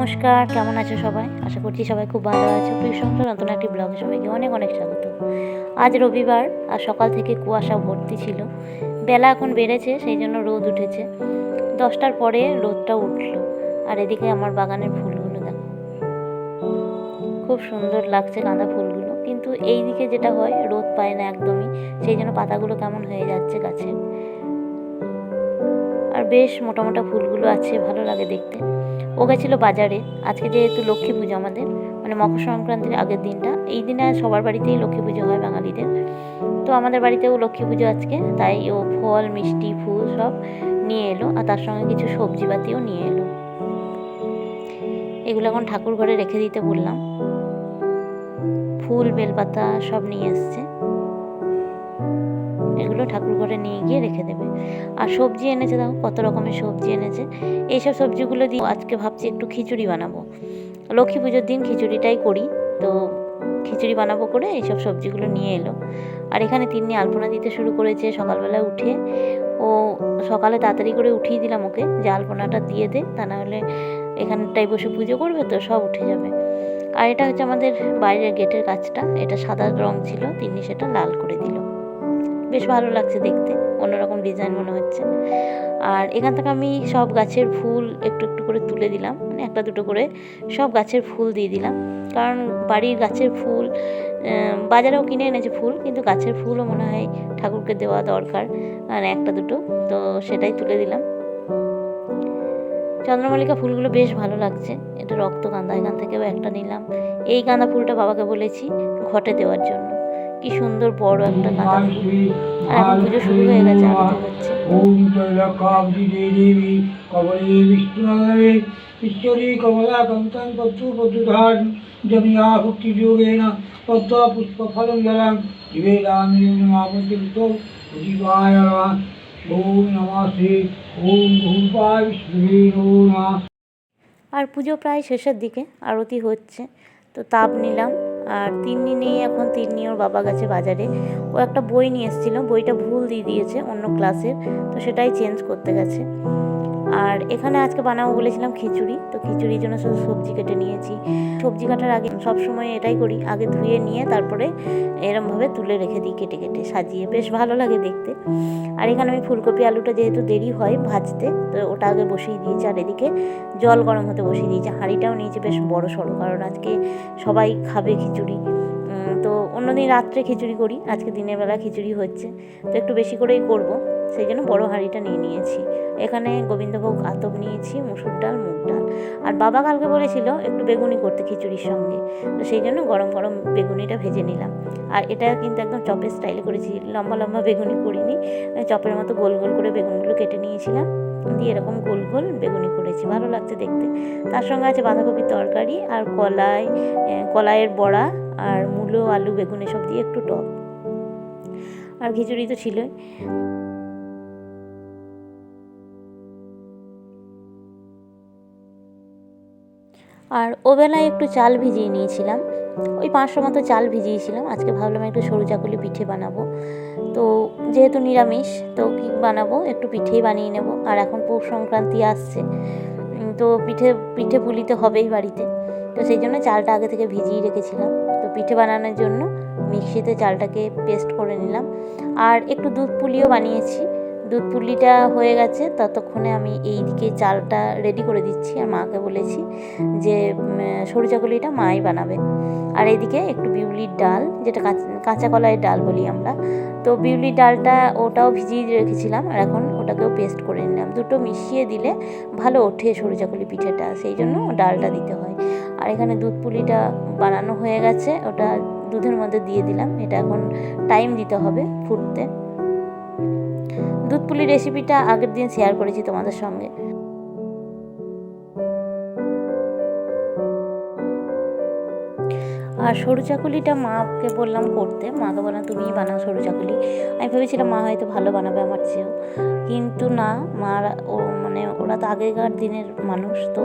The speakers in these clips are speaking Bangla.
নমস্কার, কেমন আছো সবাই? আশা করছি সবাই খুব ভালো আছো। প্রিয় সংসার নতুন একটি ব্লগে সবাইকে অনেক অনেক স্বাগত। আজ রবিবার আর সকাল থেকে কুয়াশা ভর্তি ছিল। বেলা এখন বেড়েছে, সেই জন্য রোদ উঠেছে। দশটার পরে রোদটা উঠল। আর এদিকে আমার বাগানের ফুলগুলো দেখো। খুব সুন্দর লাগছে গাঁদা ফুলগুলো। কিন্তু এই দিকে যেটা হয়, রোদ পায় না একদমই। সেই জন্য পাতাগুলো কেমন হয়ে যাচ্ছে গাছের। বেশ মোটা মোটা ফুলগুলো আছে, ভালো লাগে দেখতে। ও গেছিল বাজারে। আজকে যেহেতু লক্ষ্মী পুজো আমাদের মানে মকর সংক্রান্তির আগের দিনটা। এই দিনে সবার বাড়িতেই লক্ষ্মী পুজো হয় বাঙালিদের। তো আমাদের বাড়িতেও লক্ষ্মী পুজো আজকে, তাই ও ফল, মিষ্টি, ফুল সব নিয়ে এলো, আর তার সঙ্গে কিছু সবজি পাতিও নিয়ে এলো। এগুলো এখন ঠাকুর ঘরে রেখে দিতে বললাম। ফুল, বেলপাতা সব নিয়ে এসছে। ঠাকুর ঘরে নিয়ে গিয়ে রেখে দেবে। আর সবজি এনেছে দেখো, কত রকমের সবজি এনেছে। এইসব সবজিগুলো দিয়ে আজকে ভাবছি একটু খিচুড়ি বানাবো। লক্ষ্মী পুজোর দিন খিচুড়িটাই করি, তো খিচুড়ি বানাবো করে এইসব সবজিগুলো নিয়ে এলো। আর এখানে তিন্নি আলপনা দিতে শুরু করেছে সকালবেলা উঠে। ও সকালে তাড়াতাড়ি করে উঠিয়ে দিলাম ওকে, যে আলপনাটা দিয়ে দে, তা নাহলে এখানটায় বসে পুজো করবে তো, সব উঠে যাবে। আর এটা হচ্ছে আমাদের বাইরের গেটের কাজটা, এটা সাদা রং ছিল তিনি সেটা লাল করে দিল। বেশ ভালো লাগছে দেখতে, অন্যরকম ডিজাইন মনে হচ্ছে। আর এখান থেকে আমি সব গাছের ফুল একটু একটু করে তুলে দিলাম মানে একটা দুটো করে সব গাছের ফুল দিয়ে দিলাম। কারণ বাড়ির গাছের ফুল বাজারেও কিনে এনেছে ফুল, কিন্তু গাছের ফুলও মনে হয় ঠাকুরকে দেওয়া দরকার মানে একটা দুটো, তো সেটাই তুলে দিলাম। চন্দ্রমল্লিকা ফুলগুলো বেশ ভালো লাগছে, এটা রক্ত গাঁদা এখান থেকেও একটা নিলাম। এই গাঁদা ফুলটা বাবাকে বলেছি ঘটে দেওয়ার জন্য। কি সুন্দর বড় একটা গাঁদা ফুল আর এখন পুজো শুরু হয়ে গেছে আরতি হচ্ছে। কবলে ঈশ্বরী কমলা কমতাং পত্র পত্রধার জমিয়া ভক্তি যোগেন পদ্ম পুষ্প ফলং জলং নিবেদামিত জীবায় নমঃ ওম নমস্তে ওম ভূপায় বিষ্ণুবে নমঃ। আর পুজো প্রায় শেষের দিকে আরতি হচ্ছে। তো তাপ নিলাম। আর তিন্নি নেই এখন, তিন্নি ওর বাবা গেছে বাজারে। ও একটা বই নিয়ে এসেছিল, বইটা ভুল দিয়ে দিয়েছে অন্য ক্লাসের তো সেটাই চেঞ্জ করতে গেছে। আর এখানে আজকে বানাবো বলেছিলাম খিচুড়ি। তো খিচুড়ির জন্য শুধু সবজি কেটে নিয়েছি। সবজি কাটার আগে সব সময় এটাই করি, আগে ধুয়ে নিয়ে তারপরে এরমভাবে তুলে রেখে দিই কেটে কেটে, সাজিয়ে। বেশ ভালো লাগে দেখতে। আর এখানে আমি ফুলকপি আলুটা যেহেতু দেরি হয় ভাজতে, তো ওটা আগে বসিয়ে দিয়েছি। আর এদিকে জল গরম হতে বসিয়ে দিয়েছি। হাঁড়িটাও নিয়েছি, বেশ বড় সড়ো কারণ আজকে সবাই খাবে খিচুড়ি। তো অন্যদিন রাত্রে খিচুড়ি করি। আজকে দিনের বেলা খিচুড়ি হচ্ছে। তো একটু বেশি করেই করব। সেই জন্য বড় হাঁড়িটা নিয়ে নিয়েছি। এখানে গোবিন্দভোগ আতপ নিয়েছি, মুসুর ডাল, মুগ ডাল। আর বাবা কালকে বলেছিল একটু বেগুনি করতে খিচুড়ির সঙ্গে। তো সেই জন্য গরম গরম বেগুনিটা ভেজে নিলাম। আর এটা কিন্তু একদম চপের স্টাইলে করেছি। লম্বা লম্বা বেগুনি করিনি। চপের মতো গোল গোল করে বেগুনগুলো কেটে নিয়েছিলাম। দিয়ে এরকম গোল গোল বেগুনি করেছি। ভালো লাগছে দেখতে। তার সঙ্গে আছে বাঁধাকপির তরকারি আর কলাই কলাইয়ের বড়া আর মূলো, আলু, বেগুন এসব দিয়ে একটু টক। আর খিচুড়ি তো ছিলই। আর ওবেলায় একটু চাল ভিজিয়ে নিয়েছিলাম। ওই পাঁচশো মতো চাল ভিজিয়েছিলাম। আজকে ভাবলাম একটু সরু চাকুলি পিঠে বানাবো। তো যেহেতু নিরামিষ, তো কি বানাবো? একটু পিঠেই বানিয়ে নেব। আর এখন পৌষ সংক্রান্তি আসছে। তো পিঠে পিঠে পুলিতে হবেই বাড়িতে। তো সেই জন্য চালটা আগে থেকে ভিজিয়ে রেখেছিলাম। তো পিঠে বানানোর জন্য মিক্সিতে চালটাকে পেস্ট করে নিলাম। আর একটু দুধ পুলিও বানিয়েছি। দুধ পুলিটা হয়ে গেছে, ততক্ষণে আমি এই দিকে চালটা রেডি করে দিচ্ছি আর মাকে বলেছি যে সরু চাকুলিটা মাই বানাবে। আর এইদিকে একটু বিউলির ডাল, যেটা কাঁচা- কাঁচা কলাইয়ের ডাল বলি আমরা। তো বিউলির ডালটা ওটাও ভিজিয়ে রেখেছিলাম আর এখন ওটাকেও পেস্ট করে নিলাম। দুটো মিশিয়ে দিলে ভালো ওঠে সরু চাকুলি পিঠেটা, সেই জন্য ডালটা দিতে হয়। আর এখানে দুধ পুলিটা বানানো হয়ে গেছে, ওটা দুধের মধ্যে দিয়ে দিলাম। এটা এখন টাইম দিতে হবে ফুটতে। পুলির রেসিপিটা আগের দিন শেয়ার করেছি তোমাদের সঙ্গে। আর সরু চাকুলিটা মাকে বললাম করতে। মা তো বললাম, তুমিই বানাও সরু চাকুলি। আমি ভেবেছিলাম মা হয়তো ভালো বানাবে আমার চেয়েও। কিন্তু না মা ও মানে ওরা তো আগেকার দিনের মানুষ, তো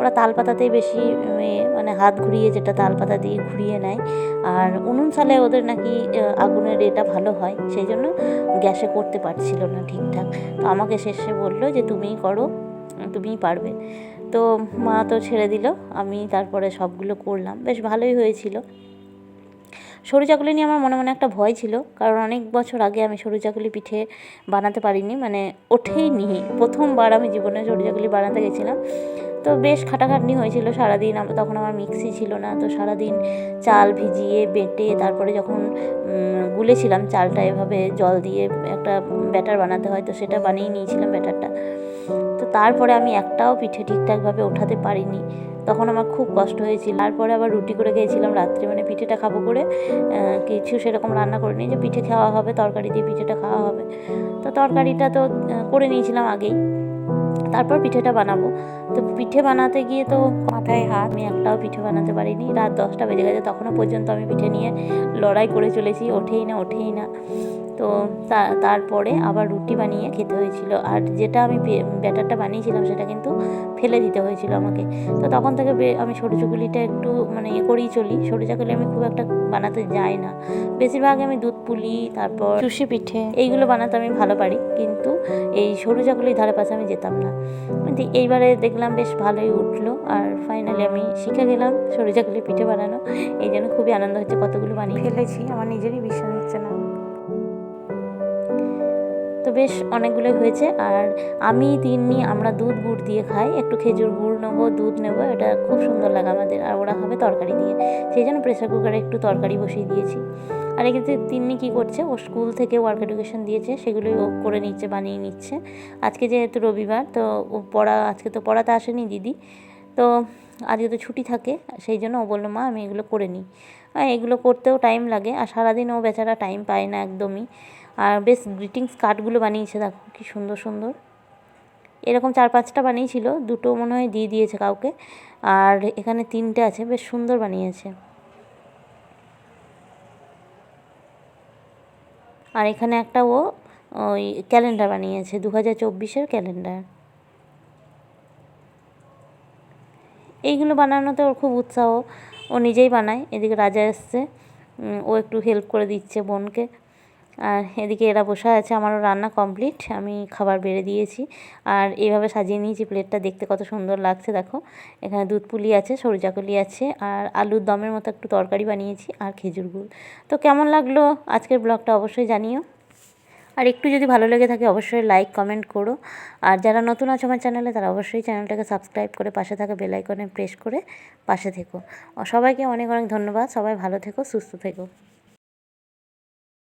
ওরা তাল পাতাতেই বেশি মানে হাত ঘুরিয়ে যেটা তাল পাতা দিয়ে ঘুরিয়ে নেয়। আর উনুন সালে ওদের নাকি আগুনের এটা ভালো হয়, সেই জন্য গ্যাসে করতে পারছিল না ঠিকঠাক। তো আমাকে শেষে বলল যে, তুমিই করো, তুমিই পারবে। তো মা তো ছেড়ে দিল, আমি তারপরে সবগুলো করলাম। বেশ ভালোই হয়েছিল। সরু চাকুলি নিয়ে আমার মনে মনে একটা ভয় ছিল, কারণ অনেক বছর আগে আমি সরু চাকুলি পিঠে বানাতে পারিনি মানে ওঠেই নি প্রথমবার আমি জীবনে সরু চাকুলি বানাতে গেছিলাম। তো বেশ খাটাখাটনি হয়েছিল, সারাদিন তখন আমার মিক্সি ছিল না, তো সারাদিন চাল ভিজিয়ে বেটে তারপরে যখন গুলেছিলাম চালটা এভাবে জল দিয়ে একটা ব্যাটার বানাতে হয়, তো সেটা বানিয়ে নিয়েছিলাম ব্যাটারটা। তো তারপরে আমি একটাও পিঠে ঠিকঠাকভাবে ওঠাতে পারিনি। তখন আমার খুব কষ্ট হয়েছিল। তারপরে আবার রুটি করে খেয়েছিলাম রাত্রে। মানে পিঠেটা খাব করে কিছু সেরকম রান্না করে নিই যে পিঠে খাওয়া হবে, তরকারি দিয়ে পিঠেটা খাওয়া হবে। তো তরকারিটা তো করে নিয়েছিলাম আগেই। তারপর পিঠেটা বানাবো। তো পিঠে বানাতে গিয়ে তো মাথায় হাত, আমি একটাও পিঠে বানাতে পারিনি। রাত দশটা বেজে গেছে, তখনও পর্যন্ত আমি পিঠে নিয়ে লড়াই করে চলেছি, ওঠেই না ওঠেই না। তো তা- তারপরে আবার রুটি বানিয়ে খেতে হয়েছিল। আর যেটা আমি ব্যাটারটা বানিয়েছিলাম সেটা কিন্তু ফেলে দিতে হয়েছিল আমাকে। তো তখন থেকে আমি সরু চুকুলিটা একটু মানে ইয়ে করেই চলি। সরু চাকুলি আমি খুব একটা বানাতে যাই না। বেশিরভাগ আমি দুধ পুলি তারপর চুষি পিঠে। এইগুলো বানাতে আমি ভালো পারি। কিন্তু এই সরু চাকুলির ধারে পাশে আমি যেতাম না। কিন্তু এইবারে দেখলাম বেশ ভালোই উঠল। আর ফাইনালি আমি শিখে গেলাম সরু চাকুলি পিঠে বানানো। এই জন্য খুবই আনন্দ হচ্ছে কতগুলো বানিয়ে। ফেলেছি। আমার নিজেরই বিশ্বাস হচ্ছে না। তো বেশ অনেকগুলোই হয়েছে। আর আমি, তিন্নি, আমরা দুধ গুড় দিয়ে খাই। একটু খেজুর গুড় নেব, দুধ নেব, এটা খুব সুন্দর লাগে আমাদের। আর ওরা খাবে তরকারি দিয়ে। সেই জন্য প্রেসার কুকারে একটু তরকারি বসিয়ে দিয়েছি। আর এক্ষেত্রে তিন্নি কী করছে, ও স্কুল থেকে ওয়ার্ক এডুকেশন দিয়েছে, সেগুলোই ও করে নিচ্ছে, বানিয়ে নিচ্ছে। আজকে যেহেতু রবিবার, তো ও পড়া, আজকে তো পড়াতে আসেনি দিদি। তো আজকে তো ছুটি থাকে, সেই জন্য ও বলল, মা, আমি এগুলো করে নিই। এগুলো করতেও টাইম লাগে। আর সারাদিন ও বেচারা টাইম পায় না একদমই। আর বেশ গ্রিটিংস কার্ডগুলো বানিয়েছে, দেখো কি সুন্দর সুন্দর। এরকম চার পাঁচটা বানিয়েছিল, দুটো মনে হয় দিয়ে দিয়েছে কাউকে। আর এখানে তিনটে আছে, বেশ সুন্দর বানিয়েছে। আর এখানে একটা ও, ওই ক্যালেন্ডার বানিয়েছে দু হাজার চব্বিশের ক্যালেন্ডার এইগুলো বানানোতে ওর খুব উৎসাহ, ও নিজেই বানায়, এদিকে রাজা এসছে ও একটু হেল্প করে দিচ্ছে বোনকে। আর এদিকে এরা বসে আছে, আমারও রান্না কমপ্লিট আমি খাবার বেড়ে দিয়েছি। আর এইভাবে সাজিয়ে নিয়েছি প্লেটটা দেখতে কত সুন্দর লাগছে, দেখো। এখানে দুধ পুলি আছে সরু চাকুলি আছে, আর আলুর দমের মতো একটু তরকারি বানিয়েছি আর খেজুর গুড়। তো কেমন লাগল আজকের ব্লগটা অবশ্যই জানিও। আর একটু যদি ভালো লেগে থাকে অবশ্যই লাইক কমেন্ট করো। আর যারা নতুন আছে আমার চ্যানেলে, তারা অবশ্যই চ্যানেলটাকে সাবস্ক্রাইব করে পাশে থাকা বেল আইকনে প্রেস করে পাশে থেকো। সবাইকে অনেক অনেক ধন্যবাদ, সবাই ভালো থেকো, সুস্থ থেকো।